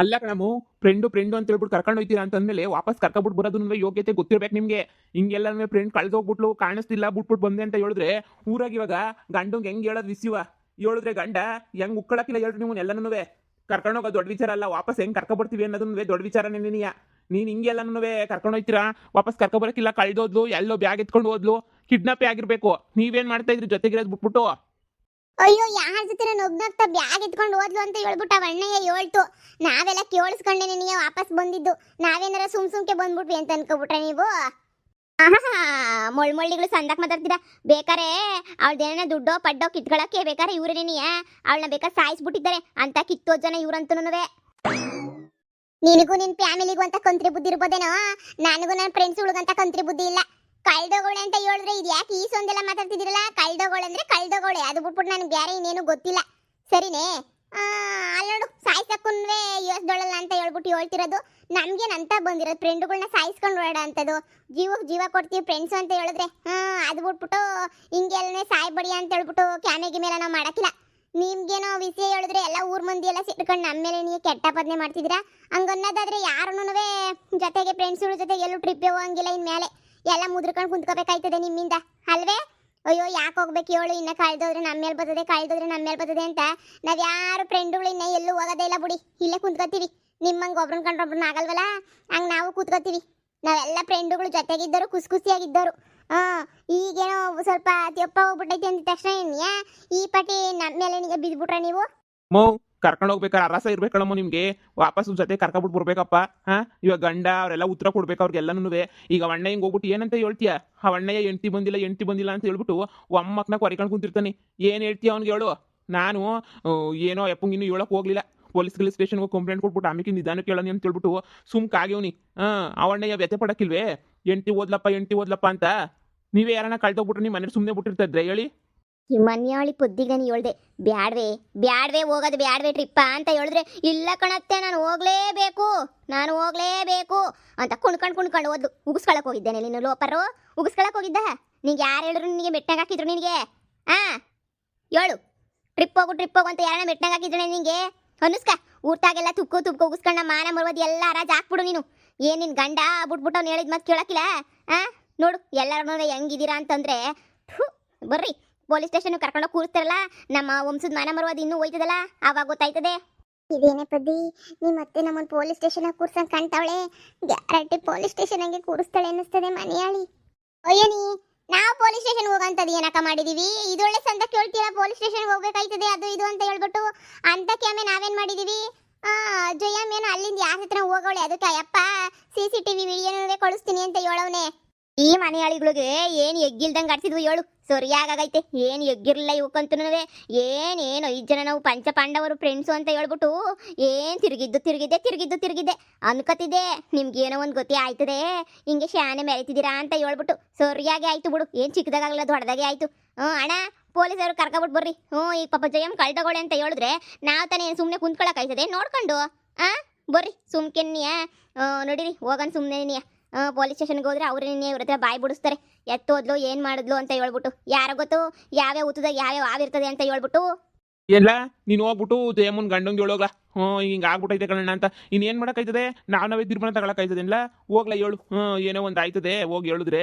ಅಲ್ಲ ಕಣಮು friend friend ಅಂತ ಹೇಳ್ಬಿಟ್ಟು ಕರ್ಕೊಂಡು ಹೋಯ್ತೀರಾ ಅಂತಂದ್ಮೇಲೆ ವಾಪಸ್ ಕರ್ಕೊಬಿಟ್ಟು ಬರೋದು ಯೋಗ್ಯತೆ ಗೊತ್ತಿರ್ಬೇಕು ನಿಮಗೆ. ಹಿಂಗೆಲ್ಲ ಫ್ರೆಂಡ್ ಕಳೆದೋಗ್ಬಿಟ್ಲು, ಕಾಣಿಸ್ತಿಲ್ಲ ಬಿಟ್ಬಿಟ್ಟು ಬಂದೆ ಅಂತ ಹೇಳಿದ್ರೆ ಊರಾಗ ಇವಾಗ ಗಂಡಂಗೆ ಹೆಂಗೆ ಹೇಳೋದು ರಿಸೀವ? ಹೇಳಿದ್ರೆ ಗಂಡ, ಹೆಂಗ್ ಉಕ್ಕಳಕ್ಕಿಲ್ಲ ಹೇಳ್ರಿ ನೀವು ಎಲ್ಲನೂ ಕರ್ಕೊಂಡು ಹೋಗೋದು ದೊಡ್ಡ ವಿಚಾರ ಅಲ್ಲ, ವಾಪಸ್ ಹೆಂಗ್ ಕರ್ಕೊಬರ್ತೀವಿ ಅನ್ನೋದನ್ನು ದೊಡ್ಡ ವಿಚಾರನೇ ನೀನಿಯ ನೀನು. ಹಿಂಗೆಲ್ಲನೂ ಕರ್ಕೊಂಡು ಹೋಯ್ತೀರಾ? ವಾಪಸ್ ಕರ್ಕೊಬರಕ್ಕಿಲ್ಲ, ಕಳ್ದೋದ್ಲು, ಎಲ್ಲೋ ಬ್ಯಾಗ್ ಎತ್ಕೊಂಡು ಹೋದ್ಲು ಕಿಡ್ನಾಪೇ ಆಗಿರಬೇಕು. ನೀವೇನು ಮಾಡ್ತಾ ಇದ್ರಿ ಜೊತೆಗಿರೋದು ಬಿಟ್ಬಿಟ್ಟು? ಅಯ್ಯೋ, ಯಾರ ಜೊತೆ ನಗ್ನಾಗ್ತಾ ಬ್ಯಾಗ್ ಎತ್ಕೊಂಡು ಹೋದ್ಲು ಅಂತ ಹೇಳ್ಬಿಟ್ಟು ಅವಣ್ಣಯ್ಯ ಹೇಳ್ತು, ನಾವೆಲ್ಲ ಕೇಳಿಸ್ಕೊಂಡೆ ನಿನಗೆ ವಾಪಸ್ ಬಂದಿದ್ದು. ನಾವೇನಾರ ಸುಮ್ ಸುಮ್ಕೆ ಬಂದ್ಬಿಟ್ವಿ ಅಂತ ಅನ್ಕೋಬಿಟ್ರೆ ನೀವು? ಆಹಾ, ಮೊಳ್ ಮೊಳ್ಳಿಗಳು ಸಂದಕ್ ಮಾತಾಡ್ತೀರಾ? ಬೇಕಾರೆ ಅವಳ್ದೇನ ದುಡ್ಡೋ, ಪಡ್ಡೋ ಕಿತ್ಕೊಳಕ್ಕೆ ಬೇಕಾರೆ ಇವ್ರೆ ನೀನಿಯ ಅವಳನ್ನ ಬೇಕಾದ್ರೆ ಸಾಯಿಸ್ಬಿಟ್ಟಿದ್ದಾರೆ. ಅಂತ ಕಿತ್ತೋ ಜನ ಇವ್ರಂತೂನುವೆ. ನಿನಗೂ ನಿನ್ ಫ್ಯಾಮಿಲಿಗೂ ಅಂತ ಕಂತ್ರಿ ಬುದ್ಧಿ ಇರ್ಬೋದೇನೋ? ನನಗೂ ನನ್ನ ಫ್ರೆಂಡ್ಸ್ಗಳಿಗಂತ ಕಂತ್ರಿ ಬುದ್ಧಿ ಇಲ್ಲ. ಕಳ್ದೋಗೋಳೆ ಅಂತ ಹೇಳಿದ್ರೆ ಇದು ಯಾಕೆ ಈ ಸೊಂದೆಲ್ಲ ಮಾತಾಡ್ತಿದ್ದೀರಲ್ಲ? ಕಳ್ದೋಗೋಳೆ ಅಂದ್ರೆ ಕಳ್ದೋಗೋಳೆ. ಅದು ಬಿಟ್ಬಿಟ್ಟು ನನಗೆ ಬೇರೆ ಇನ್ನೇನು ಗೊತ್ತಿಲ್ಲ. ಸರಿನೇ? ಅಲ್ಲೋಡು ನೋಡು, ಸಾಯ್ಸಕ್ಕುನ್ವೇ ಯೋಸ್ದೊಳಲ್ಲ ಅಂತ ಹೇಳ್ಬಿಟ್ಟು ಹೇಳ್ತಿರೋದು. ನಮ್ಗೇನ್ ಅಂತ ಬಂದಿರೋದು? ಫ್ರೆಂಡ್ಗಳನ್ನ ಸಾಯಿಸ್ಕೊಂಡು ಓಡ ಅಂತದು ಜೀವಕ್ಕೆ ಜೀವ ಕೊಡ್ತೀವಿ ಫ್ರೆಂಡ್ಸ್ ಅಂತ ಹೇಳಿದ್ರೆ. ಹಾಂ, ಅದು ಬಿಟ್ಬಿಟ್ಟು ಹಿಂಗೆಲ್ಲೇ ಸಾಯ್ಬಡಿ ಅಂತ ಹೇಳ್ಬಿಟ್ಟು ಕ್ಯಾಮೆಗೆ ಮೇಲೆ ನಾವು ಮಾಡೋಕ್ಕಿಲ್ಲ. ನಿಮ್ಗೇನೋ ವಿಷಯ ಹೇಳಿದ್ರೆ ಎಲ್ಲ ಊರ್ ಮಂದಿ ಎಲ್ಲ ಸಿಟ್ಕೊಂಡು ನಮ್ಮ ಮೇಲೆ ನೀವು ಕೆಟ್ಟ ಪದನೆ ಮಾಡ್ತಿದ್ದೀರಾ? ಹಂಗನ್ನೋದಾದ್ರೆ ಯಾರನ್ನೂ ಜೊತೆಗೆ ಫ್ರೆಂಡ್ಸ್ಗಳ ಜೊತೆಗೆ ಎಲ್ಲೂ ಟ್ರಿಪ್ಪೇ ಹೋಗಂಗಿಲ್ಲ ಇನ್ಮೇಲೆ. ಎಲ್ಲ ಮುದ್ರಕೊಂಡು ಕುಂತ್ಕೋಬೇಕಾಯ್ತದೆ ನಿಮ್ಮಿಂದ, ಅಲ್ವೇ? ಅಯ್ಯೋ, ಯಾಕೆ ಹೋಗ್ಬೇಕು ಹೇಳು ಇನ್ನ ಕಳ್ದೋದ್ರೆ ನಮ್ಮ ಮೇಲೆ ಬರ್ತದೆ, ಕಳ್ದೋದ್ರೆ ನಮ್ಮ ಮೇಲೆ ಬರ್ತದೆ ಅಂತ. ನಾವ್ ಯಾರು ಫ್ರೆಂಡ್ಗಳು ಇನ್ನ ಎಲ್ಲೂ ಹೋಗೋದೇ ಇಲ್ಲ ಬಿಡಿ. ಇಲ್ಲೇ ಕುಂತ್ಕೋತೀವಿ. ನಿಮ್ಮಂಗೆ ಒಬ್ರನ್ನ ಕಂಡ್ರೊಬ್ರನ್ನ ಆಗಲ್ವಲ್ಲ? ಹಂಗೆ ನಾವು ಕೂತ್ಕೋತೀವಿ. ನಾವೆಲ್ಲ ಫ್ರೆಂಡ್ಗಳು ಜೊತೆಗಿದ್ದರು ಖುಷಿ ಖುಷಿಯಾಗಿದ್ದರು ಹಾಂ, ಈಗೇನೋ ಸ್ವಲ್ಪ ತೆಪ್ಪ ಹೋಗ್ಬಿಟ್ಟೈತಿ ಅಂದ ತಕ್ಷಣ ಏನ್ಯಾ ಈ ಪಟಿ ನಮ್ಮ ಮೇಲೆ ನಿಮಗೆ ಬಿದ್ದುಬಿಟ್ರೆ ನೀವು? ಮೋ, ಕರ್ಕೊಂಡು ಹೋಗ್ಬೇಕಾರೆ ಅರಸ ಇರ್ಬೇಕಳಮ್ಮ ನಿಮ್ಗೆ. ವಾಪಸ್ ಜೊತೆ ಕರ್ಕೊಬಿಟ್ಟು ಬರ್ಬೇಕಪ್ಪ ಹಾ? ಇವಾಗ ಗಂಡ, ಅವರೆಲ್ಲ ಉತ್ತರ ಕೊಡ್ಬೇಕು ಅವ್ರಿಗೆಲ್ಲನೂ ಈಗ ಅಣ್ಣ ಹಿಂಗ್ ಹೋಗ್ಬಿಟ್ಟು ಏನಂತ ಹೇಳ್ತೀಯ? ಆ ಅಣ್ಣಯ್ಯ ಎಂಟಿ ಬಂದಿಲ್ಲ ಎಂಟಿ ಬಂದಿಲ್ಲ ಅಂತ ಹೇಳ್ಬಿಟ್ಟು ಒಮ್ಮಕ್ಕನ ಕೊರಿಕೊಂಡು ಕುಂತಿರ್ತಾನೆ. ಏನ್ ಹೇಳ್ತೀಯ ಅವ್ನಿಗೆ ಹೇಳು. ನಾನು ಏನೋ ಎಪ್ಪಂಗ್ ಇನ್ನೂ ಹೇಳಕ್ ಹೋಗ್ಲಿಲ್ಲ. ಪೊಲೀಸ್ ಗಿಲೀಸ್ ಸ್ಟೇಷನ್ಗೆ ಹೋಗಿ ಕಂಪ್ಲೇಂಟ್ ಕೊಟ್ಬಿಟ್ಟು ಆಮೇಲೆ ನಿಧಾನ ಕೇಳನಿ ಅಂತ ಹೇಳ್ಬಿಟ್ಟು ಸುಮ್ ಹಾಂ ಹಾ ಅವಣ್ಣಯ್ಯ ವ್ಯತೆ ಪಡಕ್ಕಿಲ್ವೇ? ಎಂಟಿ ಓದ್ಲಪ್ಪ ಎಂಟಿ ಓದ್ಲಪ್ಪ ಅಂತ. ನೀವೇ ಯಾರನ್ನ ಕಳ್ದೋಗ್ಬಿಟ್ರೆ ನಿಮ್ಮ ಮನೇಲಿ ಸುಮ್ಮನೆ ಬಿಟ್ಟಿರ್ತಿದ್ರೆ ಹೇಳಿ. ಈ ಮನ್ಯಾಳಿ ಪುದ್ದಿಗನಿ ಹೇಳ್ದೆ, ಬ್ಯಾಡ್ವೆ ಬ್ಯಾಡ್ವೆ, ಹೋಗೋದು ಬ್ಯಾಡ್ವೆ ಟ್ರಿಪ್ಪ ಅಂತ ಹೇಳಿದ್ರೆ, ಇಲ್ಲ ಕಣತ್ತೆ, ನಾನು ಹೋಗ್ಲೇಬೇಕು ನಾನು ಹೋಗ್ಲೇಬೇಕು, ಅಂತ ಕುಣ್ಕೊಂಡು ಕುಣ್ಕೊಂಡು ಹೋದ್ಲು ಉಗಿಸ್ಕೊಳಕ್ ಹೋಗಿದ್ದೇನೆ ನೀನು, ಲೋಪರು. ಉಗಿಸ್ಕೊಳಕ್ ಹೋಗಿದ್ದ? ನಿಂಗೆ ಯಾರು ಹೇಳಿದ್ರು ನಿನಗೆ ಮೆಟ್ಟಂಗೆ ಹಾಕಿದ್ರು ನಿನಗೆ ಆ? ಹೇಳು. ಟ್ರಿಪ್ ಹೋಗು ಟ್ರಿಪ್ ಹೋಗು ಅಂತ ಯಾರನ್ನ ಮೆಟ್ಟಂಗೆ ಹಾಕಿದ್ರು ನಿನಗೆ ಅನುಸ್ಕ ಊಟಾಗೆಲ್ಲ ತುಕ್ಕು ತುಕ್ಕು ಉಗಿಸ್ಕೊಂಡ ಮಾನ ಮರುವುದು ಎಲ್ಲ ರಾಜ ಹಾಕ್ಬಿಡು ನೀನು. ಏನು ನಿನ್ನ ಗಂಡ ಬಿಟ್ಬಿಟ್ಟು ಅವ್ನು ಹೇಳಿದ್ ಮತ್ತೆ ಕೇಳಕ್ಕಿಲ್ಲ? ಆ? ನೋಡು, ಎಲ್ಲರೂ ಹೆಂಗಿದ್ದೀರಾ ಅಂತಂದ್ರೆ ಬರ್ರಿ. ಪೊಲೀಸ್ ಸ್ಟೇಷನ್ ಕರ್ಕೊಂಡು ಕೂರಿಸ್ತಾರಲ್ಲ, ನಮ್ಮ ವಂಶದ ಮಾನ ಮರವಾದ ಇನ್ನೂ ಹೋಯ್ತದಲ್ಲ, ಆವಾಗ ಗೊತ್ತಾಯ್ತದೆ. ಇದೇನೇ ಪದ್ದಿ ನಿಮ್ಮ ಮತ್ತೆ ನಮ್ಮನ್ನು ಪೊಲೀಸ್ ಸ್ಟೇಷನ್ ಕೂರ್ಸಂಗ್ ಕಾಣ್ತಾವಳೆ? ಗ್ಯಾರಂಟಿ ಪೊಲೀಸ್ ಸ್ಟೇಷನ್ ಹಂಗೆ ಕೂರಿಸ್ತಾಳೆ ಅನ್ನಿಸ್ತದೆ ಮನೆಯಾಳಿ. ಅಯ್ಯನಿ ನಾವು ಪೊಲೀಸ್ ಸ್ಟೇಷನ್ ಹೋಗಂತದ್ದು ಏನಕ್ಕ ಮಾಡಿದೀವಿ? ಇದೊಳ್ಳೆ ಸಂತ ಕೇಳ್ತೀರಾ? ಪೊಲೀಸ್ ಸ್ಟೇಷನ್ ಹೋಗ್ಬೇಕಾಯ್ತದೆ ಅದು ಇದು ಅಂತ ಹೇಳ್ಬಿಟ್ಟು ಅಂತ ಕ್ಯಾಮೆ ನಾವೇನ್ ಮಾಡಿದೀವಿ? ಆ ಏನು ಅಲ್ಲಿಂದ ಯಾರ ಹತ್ರ ಹೋಗವಳೆ? ಅದಕ್ಕೆ ಅಯ್ಯಪ್ಪ, ಸಿ ಸಿ ಟಿವಿ ವಿಡಿಯೋನೇ ಕಳಿಸ್ತೀನಿ ಅಂತ ಹೇಳವನೆ. ಈ ಮನೆಯಾಳಿಗಳಿಗೆ ಏನ್ ಎಗ್ಗಿಲ್ದಂಗೆ ಆಡ್ಸಿದ್ವು ಹೇಳು ಸರಿಯಾಗೈತೆ ಏನ್ ಎಗ್ಗಿರ್ಲಿಲ್ಲ ಇವಕ್ಕಂತೂ ಏನೇನು ಐದು ಜನ ನಾವು ಪಂಚ ಪಾಂಡವರು ಫ್ರೆಂಡ್ಸು ಅಂತ ಹೇಳ್ಬಿಟ್ಟು ಏನ್ ತಿರುಗಿದ್ದು ತಿರುಗಿದ್ದೆ ತಿರುಗಿದ್ದು ತಿರುಗಿದ್ದೆ. ಅನ್ಕೋತಿದ್ದೆ, ನಿಮ್ಗೇನೋ ಒಂದು ಗೊತ್ತೇ ಆಯ್ತದೆ. ಹಿಂಗೆ ಶಾನೆ ಮೆರಿತಿದ್ದೀರಾ ಅಂತ ಹೇಳ್ಬಿಟ್ಟು ಸರಿಯಾಗಿ ಆಯ್ತು ಬಿಡು. ಏನ್ ಚಿಕ್ಕದಾಗಲ್ಲ ದೊಡ್ಡದಾಗೆ ಆಯ್ತು. ಹ್ಞೂ ಅಣ್ಣ, ಪೊಲೀಸರು ಕರ್ಕೊಬಿಟ್ಟು ಬರ್ರಿ. ಹ್ಞೂ ಈಗ ಪಾಪ ಜಯಮ್ ತಗೊಳ್ಳಿ ಅಂತ ಹೇಳಿದ್ರೆ ನಾವು ತಾನೇ ಸುಮ್ಮನೆ ಕುಂತ್ಕೊಳಕಾಯ್ತದೆ ನೋಡ್ಕೊಂಡು. ಆ, ಬರ್ರಿ, ಸುಮ್ಕೆನ್ನಿಯ. ನೋಡಿರಿ, ಹೋಗನ್ ಸುಮ್ಮನೆ ಪೊಲೀಸ್ ಸ್ಟೇಷನ್ಗೆ ಹೋದ್ರೆ ಅವ್ರೇ ಇವ್ರ ಹತ್ರ ಬಾಯಿ ಬಿಡಿಸ್ತಾರೆ. ಎತ್ತೋದ್ಲು ಏನ್ ಮಾಡಿದ್ಲು ಅಂತ ಹೇಳ್ಬಿಟ್ಟು. ಯಾರ ಗೊತ್ತು ಯಾವ್ಯಾವ ಯಾವ ಯಾವ್ಯಾವ ಆವಿರ್ತದೆ ಅಂತ ಹೇಳ್ಬಿಟ್ಟು. ಎಲ್ಲ ನೀನು ಹೋಗ್ಬಿಟ್ಟು ಜಯಮ್ಮನ್ ಗಂಡಂಗೆ ಹೇಳೋಗ ಹ್ಞೂ ಹಿಂಗೆ ಆಗ್ಬಿಟ್ಟೈತೆ ಕಣ್ಣ ಅಂತ. ಇನ್ನೇನು ಮಾಡೋಕ್ಕಾಯ್ತದೆ? ನಾವು ನಾವೇ ತೀರ್ಮಾನ ತಗೊಳಕ್ಕಾಯ್ತದಿಲ್ಲ ಹೋಗ್ಲ ಹೇಳು. ಹ್ಞೂ ಏನೋ ಒಂದು ಆಯ್ತದೆ ಹೋಗಿ ಹೇಳಿದ್ರೆ.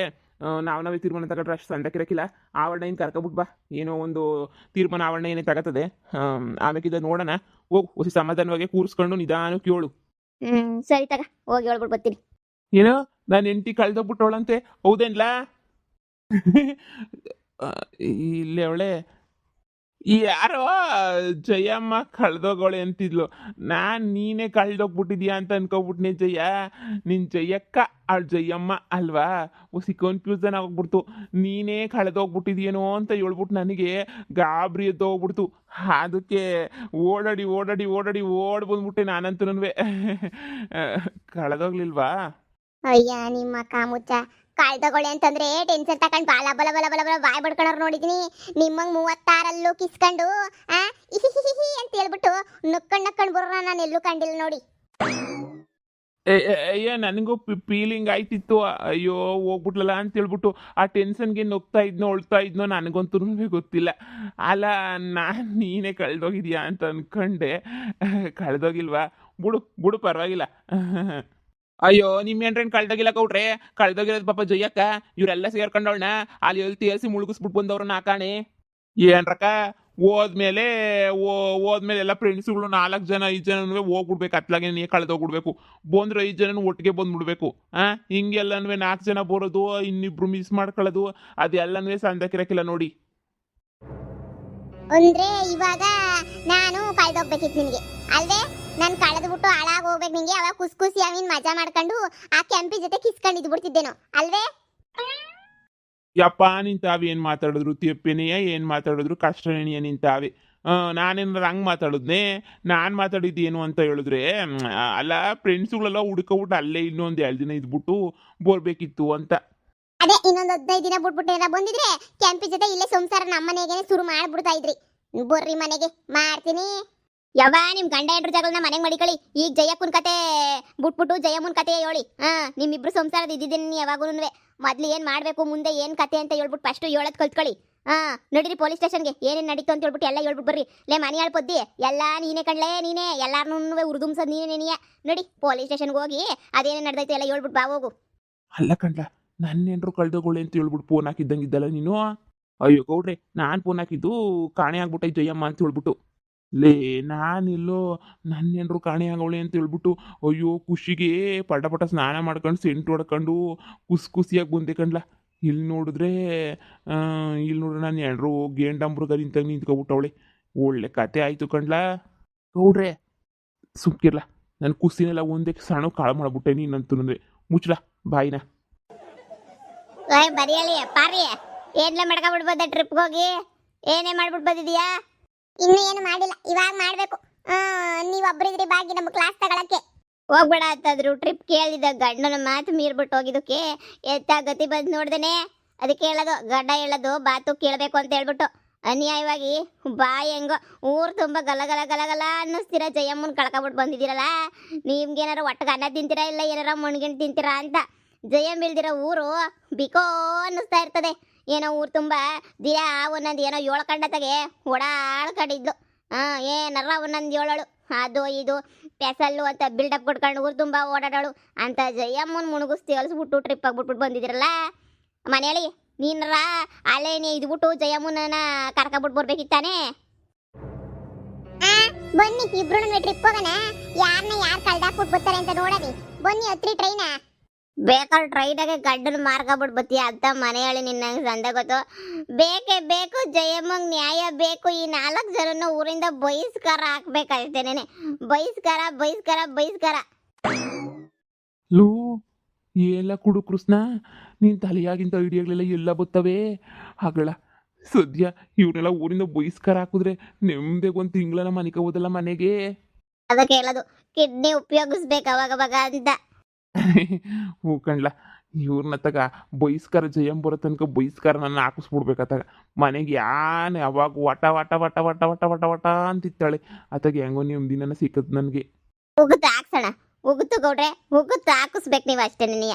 ನಾವು ನಾವೇ ತೀರ್ಮಾನ ತಗೊಂಡ್ರೆ ಅಷ್ಟು ಸಂದಕ್ಕಿರಕ್ಕಿಲ್ಲ ಆವರ್ಣ ಇನ್ನು ಕರ್ಕೊಬಿಟ್ಟು ಬಾ. ಏನೋ ಒಂದು ತೀರ್ಮಾನ ಆವರಣ ಏನೇ ತಗತ್ತದೆ ಆಮೇಲೆ ನೋಡೋಣ. ಹೋಗು ಹೊಸ ಸಮಾಧಾನವಾಗಿ ಕೂರಿಸ್ಕೊಂಡು ನಿಧಾನಕ್ಕೆ ಹೇಳು ಹ್ಮ್ ಸರಿ ತಗ ಹೋಗಿ ಹೇಳ್ಬಿಟ್ಟು ಬರ್ತೀನಿ. ಏನೋ? ನಾನು ಹೆಂಡತಿ ಕಳ್ದೋಗ್ಬಿಟ್ಟವಳಂತೆ, ಹೌದೇನ್ಲ? ಇಲ್ಲೇ ಅವಳೆ, ಯಾರೋ ಜಯಮ್ಮ ಕಳ್ದೋಗೋಳೆ ಅಂತಿದ್ಲು. ನಾನು ನೀನೇ ಕಳ್ದೋಗ್ಬಿಟ್ಟಿದ್ಯಾ ಅಂತ ಅನ್ಕೋಬಿಟ್ನೆ ಜಯ. ನಿನ್ ಜಯಕ್ಕ ಅವಳು ಜಯಮ್ಮ ಅಲ್ವಾ? ಹೊಸಿ ಕನ್ಫ್ಯೂಸನ್ ಆಗ್ಬಿಡ್ತು ನೀನೇ ಕಳೆದೋಗ್ಬಿಟ್ಟಿದ್ಯೇನೋ ಅಂತ ಹೇಳ್ಬಿಟ್ಟು ನನಗೆ ಗಾಬರಿ ಎದ್ದೋಗ್ಬಿಡ್ತು. ಅದಕ್ಕೆ ಓಡಾಡಿ ಓಡಾಡಿ ಓಡಾಡಿ ಓಡ್ ಬಂದ್ಬಿಟ್ಟೆ ನಾನಂತೂ ಕಳೆದೋಗ್ಲಿಲ್ವಾ? ಅಯ್ಯ, ನಿಮ್ಮ ಕಾಮುಚ್ಚ. ತಗೊಳ್ಳಿ ಅಂತಂದ್ರೆ ಟೆನ್ಷನ್ ತಕೊಂಡ್ ಬಾಲ, ಬಲ ಬಲ ಬಲ ಬಲ, ಬಾಯ್ ಬಡ್ಕೊಂಡವ್ರು ನೋಡಿದೀನಿ. ನಿಮ್ಮಂಗ್ ಮೂವತ್ತಾರಲ್ಲೂ ಕಿಸ್ಕೊಂಡು ಅಂತ ಹೇಳ್ಬಿಟ್ಟು ನಕ್ಕಣ್ ನಕ್ಕಂಡ್ ಬರೋಣ ನಾನು ಎಲ್ಲೂ ಕಂಡಿಲ್ಲ ನೋಡಿ. ಅಯ್ಯ, ನನಗೂ ಫೀಲಿಂಗ್ ಆಯ್ತಿತ್ತು. ಅಯ್ಯೋ, ಹೋಗ್ಬಿಟ್ಲಲ್ಲ ಅಂತ ಹೇಳ್ಬಿಟ್ಟು ಆ ಟೆನ್ಷನ್ಗೆ ನೊಗ್ತಾ ಇದ್ನೋ, ಅಳ್ತಾ ಇದ್ನೋ ನನಗಂತೂ ಗೊತ್ತಿಲ್ಲ. ಅಲ್ಲ, ನಾನು ನೀನೇ ಕಳೆದೋಗಿದ್ಯಾ ಅಂತ ಅನ್ಕೊಂಡೆ. ಕಳೆದೋಗಿಲ್ವಾ? ಬಿಡು ಬಿಡು ಪರವಾಗಿಲ್ಲ. ಅಯ್ಯೋ ನಿಮ್ಮ ಏನ್ರೇನ್ ಕಳ್ದೋಗಿಲ್ಲ ಕೌಟ್ರೆ? ಕಳ್ದಾಗಿರೋದು ಪಾಪ ಜೊಯ್ಯಕ್ಕ, ಇವರೆಲ್ಲ ಸೇರ್ಕೊಂಡವಳನ, ಅಲ್ಲಿ ಎಲ್ಲಿ ತೇಲ್ಸಿ ಮುಳುಗಿಸ್ಬಿಟ್ಟು ಬಂದವ್ರನ್ನ ಹಾಕಾಣೆ ಏನ್ರಕ್ಕ, ಹೋದ್ಮೇಲೆ ಹೋದ್ಮೇಲೆ ಎಲ್ಲ ಫ್ರೆಂಡ್ಸ್ಗಳು ನಾಲ್ಕು ಜನ, ಐದು ಜನ ಹೋಗ್ಬಿಡ್ಬೇಕು, ಅತ್ಲಾಗೆ ನೀ ಕಳೆದೋಗ್ಬಿಡ್ಬೇಕು. ಬಂದ್ರೆ ಐದು ಜನ ಒಟ್ಟಿಗೆ ಬಂದ್ಬಿಡ್ಬೇಕು, ಆ? ಹಿಂಗೆಲ್ಲನೂ ನಾಲ್ಕು ಜನ ಬರೋದು, ಇನ್ನಿಬ್ರು ಮಿಸ್ ಮಾಡ್ಕೊಳ್ಳೋದು ಅದೆಲ್ಲನೂ ಸಂದಕ್ಕಿರಕ್ಕಿಲ್ಲ ನೋಡಿ. ಅಂದ್ರೆ ಇವಾಗ ನಾನು ಕಳ್ದೋಗ್ಬೇಕಿತ್ತು ನಿನಗೆ, ಅಲ್ವೇ? ನಾನು ಕಳೆದ್ಬಿಟ್ಟು ಹಾಳಾಗಿ ಹೋಗ್ಬೇಕು ನಿಂಗೆ. ಅವಾಗ ಕುಸ್ ಕುಸಿ ಅವಿನ್ ಮಜಾ ಮಾಡ್ಕೊಂಡು ಆ ಕೆಂಪಿ ಜೊತೆ ಕಿಸ್ಕೊಂಡು ಇದ್ಬಿಡ್ತಿದ್ದೇನೋ ಅಲ್ವೇ? ಯಪ್ಪ ನಿಂತಾವೆ ಏನು ಮಾತಾಡಿದ್ರು? ತಿಪ್ಪಿನಿಯ ಏನು ಮಾತಾಡಿದ್ರು? ಕಷ್ಟನೇನಿಯ ನಿಂತಾವೆ ನಾನೇನಾರ ಹಂಗ್ ಮಾತಾಡಿದ್ನೆ? ನಾನು ಮಾತಾಡಿದ್ದು ಏನು ಅಂತ ಹೇಳಿದ್ರೆ ಅಲ್ಲ ಅಲ್ಲ ಫ್ರೆಂಡ್ಸ್ಗಳೆಲ್ಲ ಹುಡ್ಕೊಬಿಟ್ಟು ಅಲ್ಲೇ ಇನ್ನೊಂದು ಎರಡು ದಿನ ಇದ್ಬಿಟ್ಟು ಬೋರ್ಬೇಕಿತ್ತು ಅಂತ. ಅದೇ ಇನ್ನೊಂದು ಹದಿನೈದು ದಿನ ಬಿಟ್ಬಿಟ್ಟು ಏನಾರ ಬಂದಿದ್ರೆ ಕೆಂಪಿ ಜೊತೆ ಇಲ್ಲೇ ಸಂಸಾರ ನಮ್ಮ ಮನೆಗೆ ಶುರು ಮಾಡ್ಬಿಡ್ತಾ ಇದ್ರಿ. ಬರ್ರಿ ಮನೆಗೆ ಮಾಡ್ತೀನಿ. ಯಾವ ನಿಮ್ ಗಂಡ ಹೆಂಡ್ರ ಜಗಳನ್ನ ಮನೆಗೆ ಮಡಿಕಳಿ ಈಗ ಜಯಕ್ಕನ್ ಕತೆ ಬಿಟ್ಬಿಟ್ಟು, ಜಯಮ್ಮನ್ ಕತೆ ಹೇಳಿ. ಹಾ, ನಿಮ್ಮಿಬ್ರು ಸಂಸಾರದ ಇದ್ದಿದ್ದೀನಿ ಯಾವಾಗೂನು ಮೊದ್ಲು ಏನ್ ಮಾಡ್ಬೇಕು, ಮುಂದೆ ಏನ್ ಕತೆ ಅಂತ ಹೇಳ್ಬಿಟ್ಟು ಫಸ್ಟ್ ಹೇಳೋದ್ ಕಲ್ತ್ಕೊಳ್ಳಿ. ಹಾ, ನಡೀರಿ ಪೊಲೀಸ್ ಸ್ಟೇಷನ್ಗೆ ಏನೇನ್ ನಡೀತು ಅಂತ ಹೇಳ್ಬಿಟ್ಟು ಎಲ್ಲ ಹೇಳ್ಬಿಟ್ಟು ಬರ್ರಿ. ಲೇ, ಮನೆ ಹೇಳ್ಪೊದ್ದಿ ಎಲ್ಲ ನೀನೇ ಕಣ್ಲೇ ನೀನೇ ಎಲ್ಲಾರನ್ನೂ ಉರ್ದುಂಸದ್ ನೀನೇ ನೀನೇ. ನಡಿ ಪೊಲೀಸ್ ಸ್ಟೇಷನ್ಗೆ ಹೋಗಿ ಅದೇನೇ ನಡೆದೈತೆ ಎಲ್ಲ ಹೇಳ್ಬಿಟ್ಟು ಬಾ ಹೋಗು. ಅಲ್ಲ ಕಣ್ಲ, ನನ್ನೇನ್ರು ಕಳ್ದೋಗಳು ಅಂತ ಹೇಳ್ಬಿಟ್ಟು ಫೋನ್ ಹಾಕಿದ್ದಂಗಿದ್ದಲ್ಲ ನೀನು? ಅಯ್ಯೋ ಗೌಡ್ರೆ, ನಾನು ಫೋನ್ ಹಾಕಿದ್ದು ಕಾಣೆ ಆಗ್ಬಿಟ್ಟೈ ಜಯಮ್ಮ ಅಂತ ಹೇಳ್ಬಿಟ್ಟು. ಲೇ, ನಾನಿಲ್ಲೋ ನನ್ನ ಕಾಣೆ ಆಗೋಳೆ ಅಂತ ಹೇಳ್ಬಿಟ್ಟು, ಅಯ್ಯೋ, ಖುಷಿಗೆ ಪಟ ಪಟ ಸ್ನಾನ ಮಾಡ್ಕೊಂಡು, ಸೆಂಟ್ ಹೊಡ್ಕೊಂಡು ಖುಷಿ ಖುಷಿಯಾಗಿ ಬಂದೆ ಕಣ್ಲ. ಇಲ್ಲಿ ನೋಡಿದ್ರೆ ಇಲ್ಲಿ ನೋಡ್ರೆ ನಾನು ಎಲ್ರು ಗೇಂಡಂಬ್ರುಗ ನಿಂತಾಗ ನಿಂತ್ಕೊಬಿಟ್ಟವಳೆ. ಒಳ್ಳೆ ಕತೆ ಆಯಿತು ಕಣ್ಲ. ಗೌಡ್ರೆ ಸುಮ್ಕಿರ್ಲ. ನನ್ನ ಕುಸ್ತಿನೆಲ್ಲ ಒಂದೇ ಸಣ್ಣ ಕಾಳು ಮಾಡ್ಬಿಟ್ಟೆ ನೀನಂತೂ ಮುಚ್ಚಲ, ಬಾಯಿನ. ಬರೀ ಪಾರಿ ಏನ್ಲೆ ಮಾಡ್ಕೊಂಡ್ಬಿಡ್ಬೋದ ಟ್ರಿಪ್ಗೆ ಹೋಗಿ? ಏನೇ ಮಾಡ್ಬಿಟ್ಟು ಇನ್ನು ಏನು ಮಾಡಿಲ್ಲ. ಇವಾಗ ಮಾಡ್ಬೇಕು. ನೀವು ಒಬ್ರಿದ್ರಿ ಬಾಗಿ ನಮ್ಮ ಕ್ಲಾಸ್ ತಗೊಳಕ್ಕೆ. ಹೋಗ್ಬೇಡ ಅಂತಂದ್ರು. ಟ್ರಿಪ್ ಕೇಳಿದ ಗಂಡನ ಮಾತು ಮೀರ್ಬಿಟ್ಟು ಹೋಗಿದ್ದಕ್ಕೆ ಎತ್ತ ಗತಿ ಬಂದು ನೋಡ್ದೇನೆ. ಅದಕ್ಕೆ ಹೇಳೋದು ಗಡ್ಡ ಹೇಳೋದು ಬಾತು ಕೇಳಬೇಕು ಅಂತ ಹೇಳ್ಬಿಟ್ಟು. ಅನ್ಯಾಯವಾಗಿ ಬಾ ಹೆಂಗೋ, ಊರು ತುಂಬ ಗಲಗಲ ಗಲಗಲ ಗಲ ಗಲ ಅನ್ನಿಸ್ತೀರ ಜಯಮ್ಮನ್ ಕಳ್ಕೊಬಿಟ್ಟು ಬಂದಿದ್ದೀರಲ್ಲ? ನಿಮ್ಗೇನಾರ ಒಟ್ಟಿಗೆ ಅನ್ನ ತಿಂತೀರಾ ಇಲ್ಲ ಏನಾರ ಮಣ್ಗಿಣ್ ತಿಂತೀರಾ ಅಂತ? ಜಯಮ್ ಇಲ್ದಿರೋ ಊರು ಬಿಕೋ ಅನ್ನಿಸ್ತಾ ಇರ್ತದೆ. ಏನೋ ಊರು ತುಂಬ ದಿಯಾ ಒಂದೊಂದು ಏನೋ ಏಳು ಕಂಡತಾಗೆ ಓಡಾಡ್ಕೊಂಡಿದ್ಲು. ಹಾಂ ಏನಾರ ಒಂದೊಂದು ಏಳಳು. ಅದು ಇದು, ಪೆಸಲ್ಲು ಅಂತ ಬಿಲ್ಡಪ್ ಕೊಟ್ಕೊಂಡು ಊರು ತುಂಬ ಓಡಾಡೋಳು. ಅಂತ ಜಯಮ್ಮನ ಮುಣುಗಿಸ್ತಿ ಅಲ್ಸ್ಬಿಟ್ಟು ಟ್ರಿಪ್ ಆಗ್ಬಿಟ್ಬಿಟ್ಟು ಬಂದಿದ್ದೀರಲ್ಲ ಮನೇಲಿ ನೀನರ ಅಲ್ಲೇ ನೀ ಇದ್ಬಿಟ್ಟು ಜಯಮ್ಮನ ಕರ್ಕೊಬಿಟ್ಟು ಬರ್ಬೇಕಿತ್ತಾನೆ? ಬನ್ನಿ ಇಬ್ರು ಟ್ರಿಪ್ ಹೋಗೋಣ. ಯಾರನ್ನ ಯಾರು ಕಳ್ದಾಕ್ಬಿಟ್ಟು ಬರ್ತಾರೆ ಅಂತ ನೋಡೋದಿ ಬನ್ನಿ, ಹತ್ರಿ ಟ್ರೈನ ಬೇಕಾದ್ರೆ ಆಗಿ ಗಡ್ಡನ ಮಾರ್ಕೊಬಿಟ್ಟು ಬತ್ತೀಯ ಅಂತ ಮನೆಯಲ್ಲಿ ನಿನ್ನ ಸಂದ ಗೊತ್ತು. ಬೇಕೇ ಬೇಕು ಜಯಮ್ಮಂಗ್ ನ್ಯಾಯ ಬೇಕು ಈ ನಾಲ್ಕು ಜನನ ಊರಿಂದ ಬಹಿಷ್ಕಾರ ಹಾಕ್ಬೇಕಾಗ್ತೇನೆ ಬಹಿಷ್ಕಾರ ಬಹಿಷ್ಕಾರ ಬಹಿಷ್ಕಾರ. ಲೂ ಎಲ್ಲ ಕುಡು ಕೃಷ್ಣ ನಿನ್ ತಲೆಯಾಗಿಂತ ಐಡಿಯಾಗಳೆಲ್ಲ ಎಲ್ಲ ಬತ್ತವೆ. ಹಾಗಳ ಸದ್ಯ ಇವನ್ನೆಲ್ಲ ಊರಿಂದ ಬಹಿಷ್ಕಾರ ಹಾಕಿದ್ರೆ ನೆಮ್ಮದಿಗೆ ಒಂದು ತಿಂಗಳನ್ನ ಮನೆಗೆ ಹೋದಲ್ಲ ಮನೆಗೆ. ಅದಕ್ಕೆ ಹೇಳೋದು ಕಿಡ್ನಿ ಉಪಯೋಗಿಸ್ಬೇಕು ಅವಾಗ ಅವಾಗ ಅಂತ. ಹೂ ಕಣ್ಲ ಇವ್ರನ್ನ ತಗ ಬಹಿಷ್ಕಾರ ಜಯಂ ಬರೋ ತನಕ ಬಹಿಷ್ಕಾರ ನನ್ನ ಹಾಕಿಸ್ಬಿಡ್ಬೇಕತ್ತಾಗ ಮನೆಗೆ ಯಾನ್ ಯಾವಾಗ ವಟ ವಟ ವಟ ವಟ ವಟ ವಟ ವಟ ಅಂತಿತ್ತಾಳೆ. ಅತ್ತಾಗ ಹೆಂಗೋ ನೆಮ್ಮದಿನ ಸಿಕ್ಕದ್ ನನಗೆ. ಹೋಗುತ್ತೆ ಹಾಕ್ಸೋಣ. ಹೋಗುತ್ತೆ ಗೌಡ್ರೆ ಹೋಗುತ್ತೆ ಹಾಕಿಸ್ಬೇಕು ನೀವು ಅಷ್ಟೇ ನೀ